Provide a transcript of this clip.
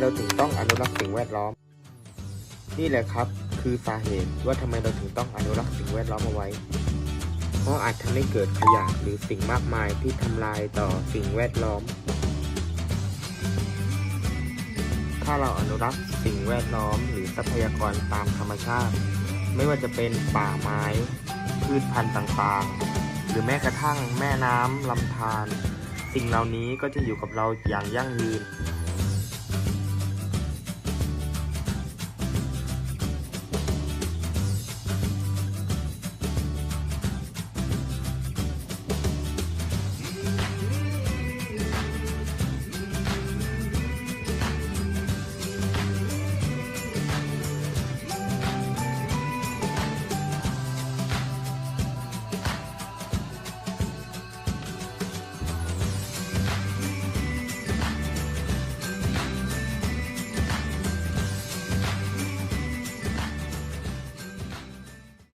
เราถึงต้องอนุรักษ์สิ่งแวดล้อม นี่แหละครับคือสาเหตุว่าทำไมเราถึงต้องอนุรักษ์สิ่งแวดล้อมเอาไว้ เพราะอาจทำให้เกิดขยะหรือสิ่งมากมายที่ทำลายต่อสิ่งแวดล้อม ถ้าเราอนุรักษ์สิ่งแวดล้อมหรือทรัพยากรตามธรรมชาติ ไม่ว่าจะเป็นป่าไม้ พืชพันธุ์ต่างๆ หรือแม้กระทั่งแม่น้ำลำธารสิ่งเหล่านี้ก็จะอยู่กับเราอย่างยั่งยืน